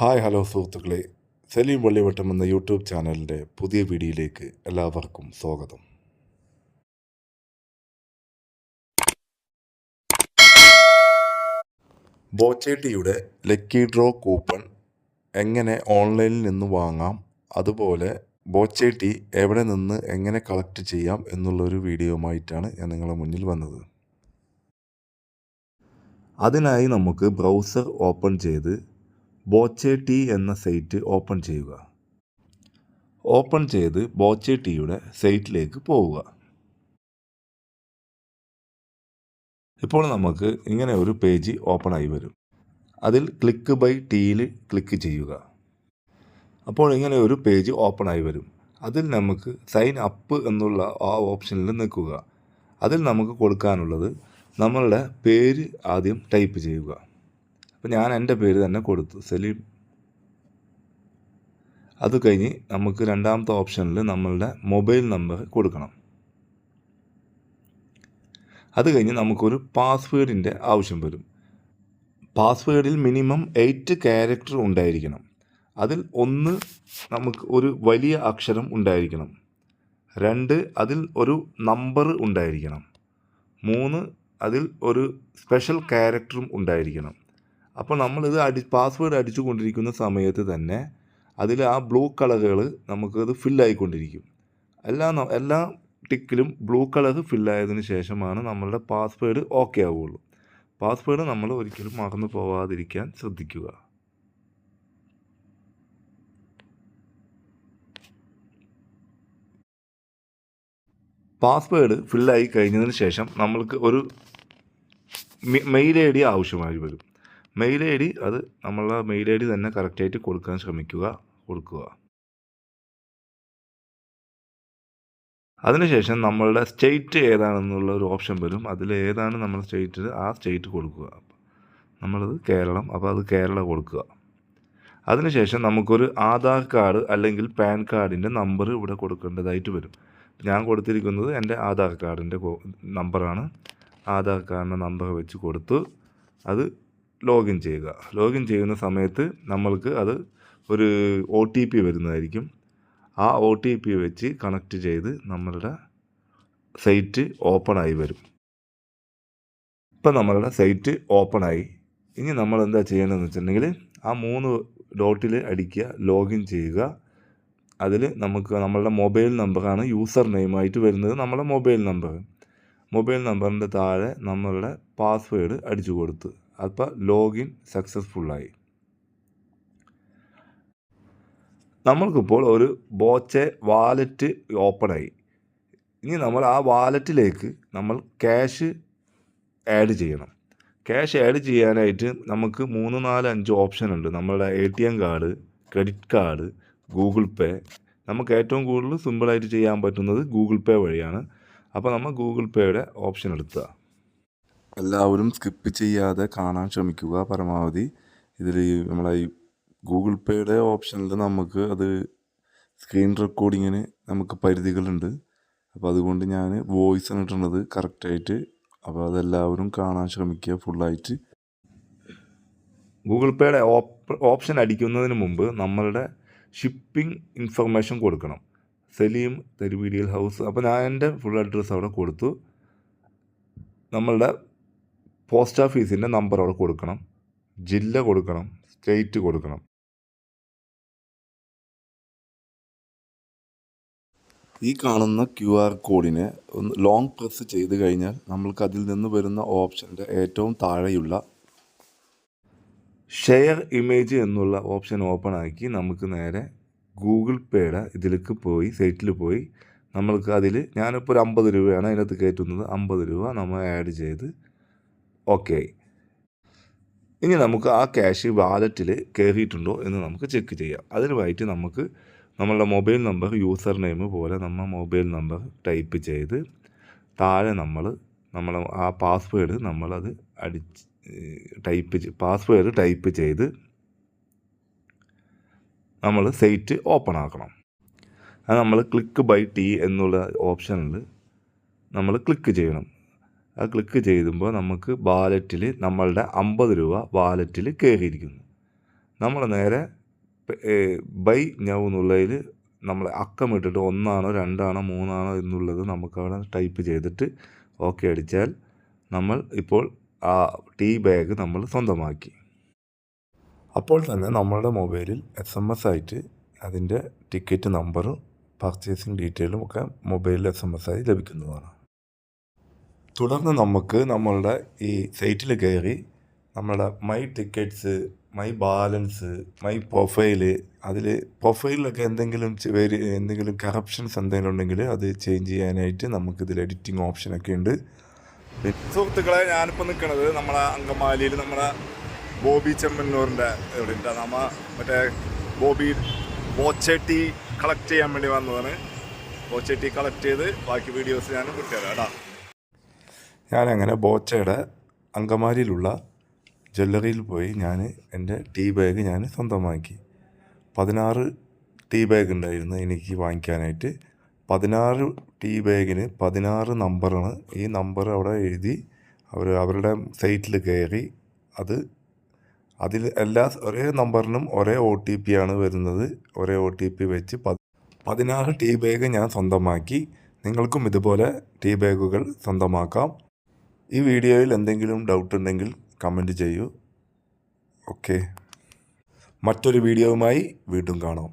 Hi hello സുഹൃത്തുക്കളെ. സലീം വള്ളിവട്ടം എന്ന YouTube ചാനലിന്റെ പുതിയ വീഡിയോയിലേക്ക് എല്ലാവർക്കും സ്വാഗതം. ബോച്ചേട്ടിയുടെ ലക്കി ഡ്രോ കൂപ്പൺ എങ്ങനെ ഓൺലൈനിൽ നിന്ന് വാങ്ങാം? അതുപോലെ ബോച്ചേട്ടി എവിടെ നിന്ന് എങ്ങനെ കളക്ട് ചെയ്യാം എന്നുള്ളൊരു വീഡിയോയുമായിട്ടാണ് ഞാൻ നിങ്ങളുടെ മുന്നിൽ വന്നത്. അതിനായി നമുക്ക് ബ്രൗസർ ഓപ്പൺ ചെയ്ത് ബോച്ചെ ടി എന്ന സൈറ്റ് ഓപ്പൺ ചെയ്യുക. ഓപ്പൺ ചെയ്ത് ബോച്ചെ ടിയുടെ സൈറ്റിലേക്ക് പോവുക. ഇപ്പോൾ നമുക്ക് ഇങ്ങനെ ഒരു പേജ് ഓപ്പൺ ആയി വരും. അതിൽ ക്ലിക്ക് ബൈ ടിയിൽ ക്ലിക്ക് ചെയ്യുക. അപ്പോൾ ഇങ്ങനെ ഒരു പേജ് ഓപ്പൺ ആയി വരും. അതിൽ നമുക്ക് സൈൻ അപ്പ് എന്നുള്ള ആ ഓപ്ഷനിൽ നിൽക്കുക. അതിൽ നമുക്ക് കൊടുക്കാനുള്ളത് നമ്മളുടെ പേര് ആദ്യം ടൈപ്പ് ചെയ്യുക. അപ്പോൾ ഞാൻ എന്റെ പേര് തന്നെ കൊടുത്തു സലീം. അത് കഴിഞ്ഞ് നമുക്ക് രണ്ടാമത്തെ ഓപ്ഷനിൽ നമ്മളുടെ മൊബൈൽ നമ്പർ കൊടുക്കണം. അത് കഴിഞ്ഞ് നമുക്കൊരു പാസ്വേഡിന്റെ ആവശ്യം വരും. പാസ്വേഡിൽ മിനിമം എയ്റ്റ് ക്യാരക്ടർ ഉണ്ടായിരിക്കണം. അതിൽ ഒന്ന് നമുക്ക് ഒരു വലിയ അക്ഷരം ഉണ്ടായിരിക്കണം. രണ്ട് അതിൽ ഒരു നമ്പർ ഉണ്ടായിരിക്കണം. മൂന്ന് അതിൽ ഒരു സ്പെഷ്യൽ ക്യാരക്ടറും ഉണ്ടായിരിക്കണം. അപ്പോൾ നമ്മളിത് അടി പാസ്വേഡ് അടിച്ചു കൊണ്ടിരിക്കുന്ന സമയത്ത് തന്നെ അതിൽ ആ ബ്ലൂ കളറുകൾ നമുക്കത് ഫില്ലായിക്കൊണ്ടിരിക്കും എല്ലാ എല്ലാ ടിക്കിലും ബ്ലൂ കളർ ഫില്ലായതിനു ശേഷമാണ് നമ്മളുടെ പാസ്വേഡ് ഓക്കെ ആവുകയുള്ളൂ പാസ്വേഡ് നമ്മൾ ഒരിക്കലും മറന്നു പോവാതിരിക്കാൻ ശ്രദ്ധിക്കുക. പാസ്വേഡ് ഫില്ലായി കഴിഞ്ഞതിന് ശേഷം നമ്മൾക്ക് ഒരു മെയിൽ ഐ ഡി ആവശ്യമായി വരും. മെയിൽ ഐ ഡി അത് നമ്മളുടെ മെയിൽ ഐ ഡി തന്നെ കറക്റ്റായിട്ട് കൊടുക്കാൻ ശ്രമിക്കുക കൊടുക്കുക. അതിനുശേഷം നമ്മളുടെ സ്റ്റേറ്റ് ഏതാണെന്നുള്ള ഒരു ഓപ്ഷൻ വരും. അതിൽ ഏതാണ് നമ്മുടെ സ്റ്റേറ്റ് ആ സ്റ്റേറ്റ് കൊടുക്കുക. നമ്മളത് കേരളം അപ്പോൾ അത് കേരള കൊടുക്കുക. അതിനുശേഷം നമുക്കൊരു ആധാർ കാർഡ് അല്ലെങ്കിൽ പാൻ കാർഡിന്റെ നമ്പർ ഇവിടെ കൊടുക്കേണ്ടതായിട്ട് വരും. ഞാൻ കൊടുത്തിരിക്കുന്നത് എന്റെ ആധാർ കാർഡിന്റെ നമ്പറാണ് ആധാർ കാർഡിന്റെ നമ്പർ വെച്ച് കൊടുത്തു അത് ലോഗിൻ ചെയ്യുക. ലോഗിൻ ചെയ്യുന്ന സമയത്ത് നമ്മൾക്ക് അത് ഒരു ഒ ടി പി വരുന്നതായിരിക്കും. ആ ഒ ടി പി വെച്ച് കണക്റ്റ് ചെയ്ത് നമ്മളുടെ സൈറ്റ് ഓപ്പൺ ആയി വരും. ഇപ്പം നമ്മളുടെ സൈറ്റ് ഓപ്പൺ ആയി ഇനി നമ്മൾ എന്താ ചെയ്യേണ്ടതെന്ന് വെച്ചിട്ടുണ്ടെങ്കിൽ ആ മൂന്ന് ഡോട്ടിൽ അടിക്കുക ലോഗിൻ ചെയ്യുക. അതിൽ നമുക്ക് നമ്മളുടെ മൊബൈൽ നമ്പറാണ് യൂസർ നെയിമായിട്ട് വരുന്നത് നമ്മളുടെ മൊബൈൽ നമ്പർ. മൊബൈൽ നമ്പറിന്റെ താഴെ നമ്മളുടെ പാസ്വേഡ് അടിച്ചു കൊടുത്ത് അപ്പോൾ ലോഗിൻ സക്സസ്ഫുള്ളായി നമ്മൾക്കിപ്പോൾ ഒരു ബോച്ചെ വാലറ്റ് ഓപ്പണായി ഇനി നമ്മൾ ആ വാലറ്റിലേക്ക് നമ്മൾ ക്യാഷ് ആഡ് ചെയ്യണം. ക്യാഷ് ആഡ് ചെയ്യാനായിട്ട് നമുക്ക് മൂന്ന് നാല് അഞ്ച് ഓപ്ഷൻ ഉണ്ട്. നമ്മളുടെ A T M card credit card Google Pay നമുക്ക് ഏറ്റവും കൂടുതൽ സിമ്പിളായിട്ട് ചെയ്യാൻ പറ്റുന്നത് ഗൂഗിൾ പേ വഴിയാണ്. അപ്പോൾ നമ്മൾ ഗൂഗിൾ പേയുടെ ഓപ്ഷൻ എടുക്കുക എല്ലാവരും സ്കിപ്പ് ചെയ്യാതെ കാണാൻ ശ്രമിക്കുക പരമാവധി. ഇതിൽ നമ്മളെ ഈ ഗൂഗിൾ പേയുടെ ഓപ്ഷനിൽ നമുക്ക് അത് സ്ക്രീൻ റെക്കോർഡിങ്ങിന് നമുക്ക് പരിധികളുണ്ട്. അപ്പോൾ അതുകൊണ്ട് ഞാൻ വോയിസ് ആണ് കറക്റ്റായിട്ട് അപ്പോൾ അതെല്ലാവരും കാണാൻ ശ്രമിക്കുക ഫുള്ളായിട്ട് ഗൂഗിൾ പേയുടെ ഓപ്ഷൻ അടിക്കുന്നതിന് മുമ്പ് നമ്മളുടെ ഷിപ്പിംഗ് ഇൻഫർമേഷൻ കൊടുക്കണം. സലീം തെരുവീഡിയൽ ഹൗസ്. അപ്പോൾ ഞാൻ എന്റെ ഫുൾ അഡ്രസ്സ് അവിടെ കൊടുത്തു. നമ്മളുടെ പോസ്റ്റ് ഓഫീസിന്റെ നമ്പർ അവിടെ കൊടുക്കണം. ജില്ല കൊടുക്കണം. സ്റ്റേറ്റ് കൊടുക്കണം. ഈ കാണുന്ന ക്യു ആർ കോഡിനെ ഒന്ന് ലോങ് പ്രസ് ചെയ്ത് കഴിഞ്ഞാൽ നമ്മൾക്ക് അതിൽ നിന്ന് വരുന്ന ഓപ്ഷന്റെ ഏറ്റവും താഴെയുള്ള ഷെയർ ഇമേജ് എന്നുള്ള ഓപ്ഷൻ ഓപ്പൺ ആക്കി നമുക്ക് നേരെ ഗൂഗിൾ പേയുടെ ഇതിലേക്ക് പോയി സൈറ്റിൽ പോയി. നമ്മൾക്ക് അതിൽ ഞാനിപ്പോൾ ഒരു അമ്പത് രൂപയാണ് അതിനകത്ത് കയറ്റുന്നത്. അമ്പത് രൂപ നമ്മൾ ആഡ് ചെയ്ത് ഓക്കെ ഇനി നമുക്ക് ആ ക്യാഷ് വാലറ്റിൽ കയറിയിട്ടുണ്ടോ എന്ന് നമുക്ക് ചെക്ക് ചെയ്യാം. അതിനുമായിട്ട് നമുക്ക് നമ്മളുടെ മൊബൈൽ നമ്പർ യൂസർ നെയിം പോലെ നമ്മൾ മൊബൈൽ നമ്പർ ടൈപ്പ് ചെയ്ത് താഴെ നമ്മൾ നമ്മൾ ആ പാസ്വേഡ് നമ്മളത് അടിച്ച് ടൈപ്പ് പാസ്വേഡ് ടൈപ്പ് ചെയ്ത് നമ്മൾ സൈറ്റ് ഓപ്പൺ ആക്കണം. അത് നമ്മൾ ക്ലിക്ക് ബൈ ടി എന്നുള്ള ഓപ്ഷനിൽ നമ്മൾ ക്ലിക്ക് ചെയ്യണം. ആ ക്ലിക്ക് ചെയ്യുമ്പോൾ നമുക്ക് വാലറ്റിൽ നമ്മളുടെ അമ്പത് രൂപ വാലറ്റിൽ കയറിയിരിക്കുന്നു. നമ്മൾ നേരെ ബൈ ഞവ് എന്നുള്ളതിൽ നമ്മൾ അക്കം ഇട്ടിട്ട് ഒന്നാണോ രണ്ടാണോ മൂന്നാണോ എന്നുള്ളത് നമുക്കവിടെ ടൈപ്പ് ചെയ്തിട്ട് ഓക്കെ അടിച്ചാൽ നമ്മൾ ഇപ്പോൾ ആ ടീ ബാഗ് നമ്മൾ സ്വന്തമാക്കി. അപ്പോൾ തന്നെ നമ്മളുടെ മൊബൈലിൽ എസ് എം എസ് ആയിട്ട് അതിന്റെ ടിക്കറ്റ് നമ്പറും പർച്ചേസിങ് ഡീറ്റെയിലും ഒക്കെ മൊബൈലിൽ എസ് എം എസ് ആയി ലഭിക്കുന്നതാണ്. തുടർന്ന് നമുക്ക് നമ്മളുടെ ഈ സൈറ്റിൽ കയറി നമ്മളുടെ my tickets my balance my profile അതിൽ പ്രൊഫൈലിലൊക്കെ എന്തെങ്കിലും എന്തെങ്കിലും കറപ്ഷൻസ് എന്തെങ്കിലും ഉണ്ടെങ്കിൽ അത് ചേഞ്ച് ചെയ്യാനായിട്ട് നമുക്കിതിൽ എഡിറ്റിംഗ് ഓപ്ഷനൊക്കെ ഉണ്ട്. സുഹൃത്തുക്കളെ ഞാനിപ്പോൾ നിൽക്കുന്നത് നമ്മളെ അങ്കമാലിയിൽ നമ്മളെ ബോബി ചെമ്മന്നൂറിന്റെ എവിടെ ഉണ്ട് നമ്മ മറ്റേ ബോബി ബോച്ചട്ടി കളക്ട് ചെയ്യാൻ വേണ്ടി വന്നതാണ്. ബോച്ചട്ടി കളക്ട് ചെയ്ത് ബാക്കി വീഡിയോസ് ഞാൻ കിട്ടിയത് കേട്ടോ. ഞാനങ്ങനെ ബോച്ചയുടെ അങ്കമാലിയിലുള്ള ജ്വല്ലറിയിൽ പോയി ഞാൻ എന്റെ ടീ ബാഗ് ഞാൻ സ്വന്തമാക്കി. പതിനാറ് ടീ ബാഗ് ഉണ്ടായിരുന്നു എനിക്ക് വാങ്ങിക്കാനായിട്ട്. പതിനാറ് ടീ ബാഗിന് പതിനാറ് നമ്പറാണ്. ഈ നമ്പർ അവിടെ എഴുതി അവർ അവരുടെ സൈറ്റിൽ കയറി അത് അതിൽ എല്ലാ ഒരേ നമ്പറിനും ഒരേ ഒ ടി പി ആണ് വരുന്നത്. ഒരേ ഒ ടി പി വെച്ച് പതിനാറ് ടീ ബാഗ് ഞാൻ സ്വന്തമാക്കി. നിങ്ങൾക്കും ഇതുപോലെ ടീ ബാഗുകൾ സ്വന്തമാക്കാം. ഈ വീഡിയോയിൽ എന്തെങ്കിലും ഡൗട്ട് ഉണ്ടെങ്കിൽ കമന്റ് ചെയ്യൂ. ഓക്കെ മറ്റൊരു വീഡിയോവുമായി വീണ്ടും കാണാം.